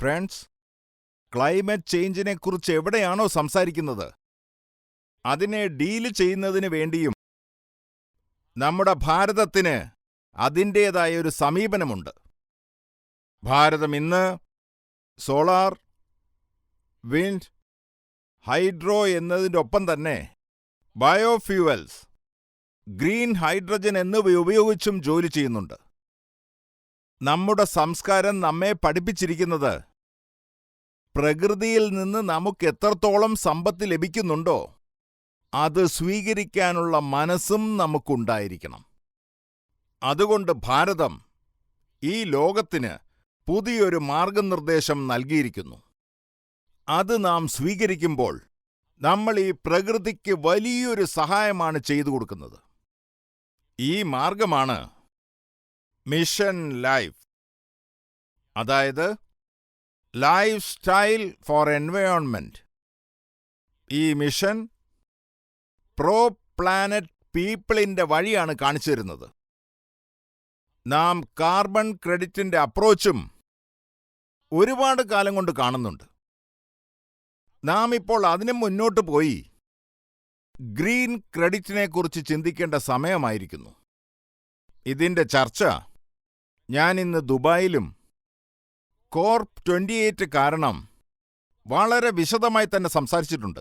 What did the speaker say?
Friends climate ചേഞ്ചിനെ കുറിച്ച് എവിടെയാണോ സംസാരിക്കുന്നത്? അതിനെ ഡീൽ ചെയ്യുന്നതിന് വേണ്ടിയും നമ്മുടെ ഭാരതത്തിന് അതിന്റേതായ ഒരു സമീപനമുണ്ട്. ഭാരതം ഇന്ന് സോളാർ വിൻഡ് ഹൈഡ്രോ എന്നതിന്റെ ഒപ്പം തന്നെ ബയോഫ്യൂവൽസ് ഗ്രീൻ ഹൈഡ്രജൻ എന്നിവ ഉപയോഗിച്ചും ജോലി ചെയ്യുന്നുണ്ട്. നമ്മുടെ സംസ്കാരം നമ്മെ പഠിപ്പിച്ചിരിക്കുന്നത്. പ്രകൃതിയിൽ നിന്ന് നമുക്ക് എത്രത്തോളം സമ്പത്ത് ലഭിക്കുന്നുണ്ടോ അത് സ്വീകരിക്കാനുള്ള മനസ്സും നമുക്കുണ്ടായിരിക്കണം. അതുകൊണ്ട് ഭാരതം ഈ ലോകത്തിന് പുതിയൊരു മാർഗനിർദ്ദേശം നൽകിയിരിക്കുന്നു. അത് നാം സ്വീകരിക്കുമ്പോൾ നമ്മൾ ഈ പ്രകൃതിക്ക് വലിയൊരു സഹായമാണ് ചെയ്തു കൊടുക്കുന്നത്. ഈ മാർഗമാണ് മിഷൻ ലൈഫ്. അതായത് ലൈഫ് സ്റ്റൈൽ ഫോർ എൻവയോൺമെന്റ് ഈ മിഷൻ പ്രോ പ്ലാനറ്റ് പീപ്പിളിന്റെ വഴിയാണ് കാണിച്ചു തരുന്നത് നാം കാർബൺ ക്രെഡിറ്റിന്റെ അപ്രോച്ചും ഒരുപാട് കാലം കൊണ്ട് കാണുന്നുണ്ട്. നാം ഇപ്പോൾ അതിന് മുന്നോട്ട് പോയി. ഗ്രീൻ ക്രെഡിറ്റിനെക്കുറിച്ച് ചിന്തിക്കേണ്ട സമയമായിരിക്കുന്നു. ഇതിന്റെ ചർച്ച ഞാൻ ഇന്ന് ദുബായിലും. കോർപ്പ് ട്വന്റി കാരണം വളരെ വിശദമായി തന്നെ സംസാരിച്ചിട്ടുണ്ട്.